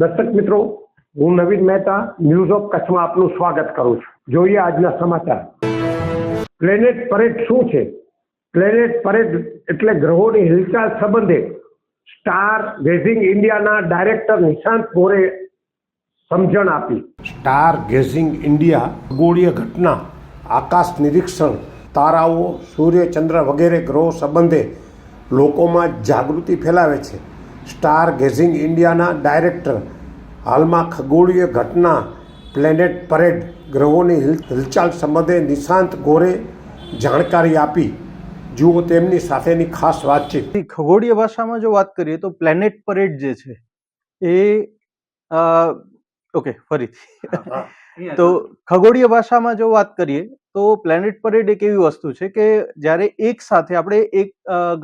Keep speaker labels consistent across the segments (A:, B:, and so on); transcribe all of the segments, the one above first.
A: દર્શક મિત્રો, હું નવીન મહેતા ન્યૂઝ ઓફ કચ્છમાં આપનું સ્વાગત કરું છું. જોઈએ આજના સમાચાર. પ્લેનેટ પરેડ શું છે? પ્લેનેટ પરેડ એટલે ગ્રહોની હિલચાલ સંબંધે સ્ટાર ગેઝિંગ ઇન્ડિયાના ડાયરેક્ટર નિશાંત મોરે સમજણ આપી. સ્ટાર ગેઝિંગ ઇન્ડિયા ખગોળીય ઘટના, આકાશ નિરીક્ષણ, તારાઓ, સૂર્ય, ચંદ્ર વગેરે ગ્રહો સંબંધે લોકોમાં જાગૃતિ ફેલાવે છે. સ્ટાર ગેઝિંગ ઇન્ડિયાના ડાયરેક્ટર. હાલમાં ખગોળીય ઘટના, પ્લેનેટ પરેડ, ગ્રહોની હિલ- હિલચાલ સંબંધે નિશાંત ગોરે જાણકારી આપી. જુઓ તેમની સાથેની ખાસ વાતચીત.
B: ખગોળીય ભાષામાં જો વાત કરીએ તો પ્લેનેટ પરેડ જે છે, એ ઓકે ફરીથી. તો ખગોળીય ભાષામાં જો વાત કરીએ તો પ્લેનેટ પરેડ એક એવી વસ્તુ છે કે જ્યારે એક સાથે આપણે એક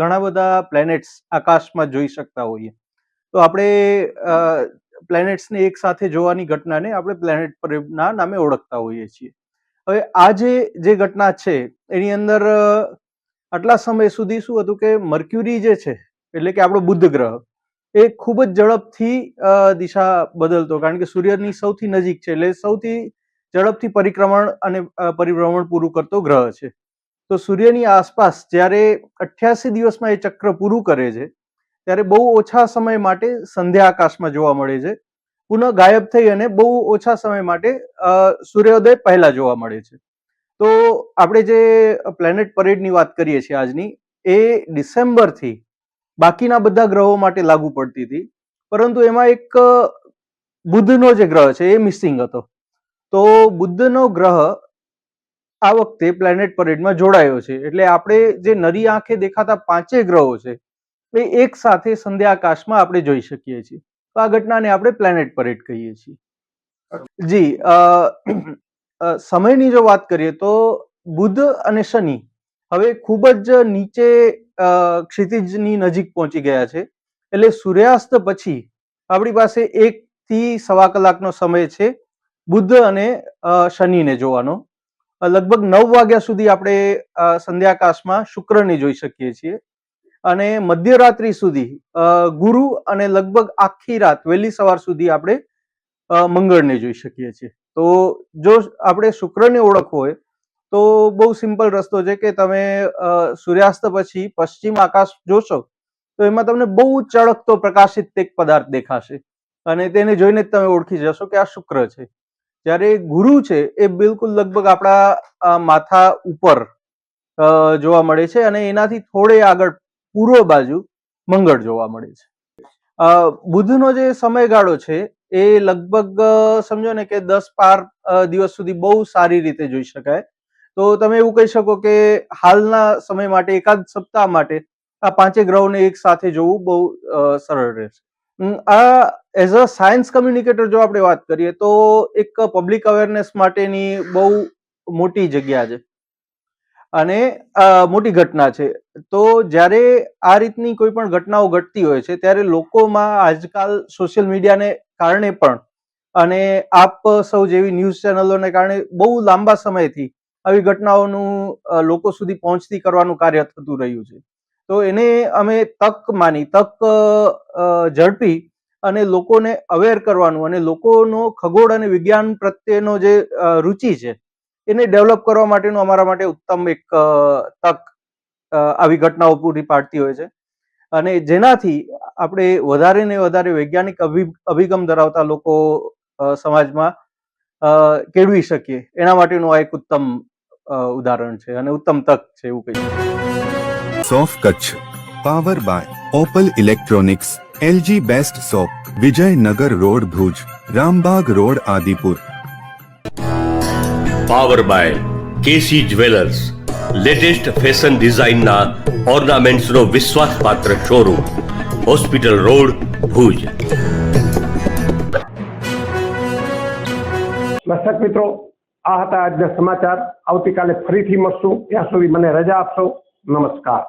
B: ઘણા બધા પ્લેનેટ્સ આકાશમાં જોઈ શકતા હોઈએ. તો આપણે પ્લેનેટ્સને એક સાથે જોવાની ઘટનાને આપણે પ્લેનેટ પરેડના નામે ઓળખતા હોઈએ છીએ. હવે આ જે જે ઘટના છે એની અંદર આટલા સમય સુધી શું હતું કે મર્ક્યુરી જે છે એટલે કે આપણો બુદ્ધ ગ્રહ એ ખૂબ જ ઝડપથી દિશા બદલતો. કારણ કે સૂર્યની સૌથી નજીક છે એટલે સૌથી ઝડપથી પરિક્રમણ અને પરિભ્રમણ પૂરું કરતો ગ્રહ છે. તો સૂર્યની આસપાસ જ્યારે અઠ્યાસી દિવસમાં એ ચક્ર પૂરું કરે છે, ત્યારે બહુ ઓછા સમય માટે સંધ્યા આકાશમાં જોવા મળે છે. પુનઃ ગાયબ થઈ અને બહુ ઓછા સમય માટે સૂર્યોદય પહેલા જોવા મળે છે. તો આપણે જે પ્લેનેટ પરેડની વાત કરીએ છીએ આજની, એ ડિસેમ્બરથી બાકીના બધા ગ્રહો માટે લાગુ પડતી હતી. પરંતુ એમાં એક બુદ્ધનો જે ગ્રહ છે એ મિસિંગ હતો. તો બુદ્ધનો ગ્રહ આ વખતે પ્લેનેટ પરેડમાં જોડાયો છે. એટલે આપણે જે નરી આંખે દેખાતા પાંચેય ગ્રહો છે એ એક સાથે સંધ્યા આકાશમાં આપણે જોઈ શકીએ છીએ. તો આ ઘટનાને આપણે પ્લેનેટ પરેડ કહીએ છીએ. જી અ, સમયની જો વાત કરીએ તો બુધ અને શનિ હવે ખૂબ જ નીચે ક્ષિતિજની નજીક પહોંચી ગયા છે. એટલે સૂર્યાસ્ત પછી આપણી પાસે એક થી સવા કલાકનો સમય છે બુદ્ધ અને શનિને જોવાનો. લગભગ નવ વાગ્યા સુધી આપણે સંધ્યાકાશમાં શુક્રને જોઈ શકીએ છીએ. અને મધ્યરાત્રિ સુધી ગુરુ અને લગભગ આખી રાત, વહેલી સવાર સુધી આપણે મંગળને જોઈ શકીએ છીએ. તો જો આપણે શુક્રને ઓળખવો હોય તો બહુ સિમ્પલ રસ્તો છે કે તમે સૂર્યાસ્ત પછી પશ્ચિમ આકાશ જોશો, તો એમાં તમને બહુ ચળકતો પ્રકાશિત એક પદાર્થ દેખાશે. અને તેને જોઈને જ તમે ઓળખી જશો કે આ શુક્ર છે. જ્યારે ગુરુ છે, એ બિલકુલ લગભગ આપણા માથા ઉપર જોવા મળે છે અને એનાથી થોડે આગળ પૂર્વ બાજુ મંગળ જોવા મળે છે. બુધનો જે સમયગાળો છે, એ લગભગ સમજો ને કે દસ બાર દિવસ સુધી બહુ સારી રીતે જોઈ શકાય. તો તમે એવું કહી શકો કે હાલના સમય માટે, એકાદ સપ્તાહ માટે આ પાંચે ગ્રહોને એક સાથે જોવું બહુ સરળ રહેશે. આ એઝ અ સાયન્સ કમ્યુનિકેટર જો આપણે વાત કરીએ, તો એક પબ્લિક અવેરનેસ માટેની બહુ મોટી જગ્યા છે. અને મોટી ઘટના છે. તો જ્યારે આ રીતની કોઈ પણ ઘટનાઓ ઘટતી હોય છે, ત્યારે લોકોમાં આજકાલ સોશિયલ મીડિયાને કારણે પણ અને આપ સૌ જેવી ન્યૂઝ ચેનલોને કારણે બહુ લાંબા સમયથી આવી ઘટનાઓનું લોકો સુધી પહોંચતી કરવાનું કાર્ય થતું રહ્યું છે. તો એને અમે તક માની, તક ઝડપી અને લોકોને અવેર કરવાનું અને લોકોનો ખગોળ અને વિજ્ઞાન પ્રત્યેનો જે રુચિ છે, એને ડેવલપ કરવા માટેનું અમારા માટે ઉત્તમ એક તક આવી ઘટનાઓ પૂરી પાડતી હોય છે. અને જેનાથી આપણે વધારે ને વધારે વૈજ્ઞાનિક અભિ- અભિગમ ધરાવતા લોકો સમાજમાં કેળવી શકીએ. એના માટેનું આ એક ઉત્તમ ઉદાહરણ છે અને ઉત્તમ તક છે એવું કહી
C: સોફ Kutch power by Opal electronics LG best shop Vijaynagar road Bhuj Rambag road Adipur.
D: Power by KC jewellers latest fashion ડિઝાઇનના ઓર્નામેન્ટ્સનો વિશ્વાસપાત્ર શોરૂમ હોસ્પિટલ રોડ ભુજ.
A: દર્શક મિત્રો આ હતા આજના સમાચાર. આવતીકાલે ફરીથી મળશું. ત્યાં સુધી મને રજા આપશો. નમસ્કાર.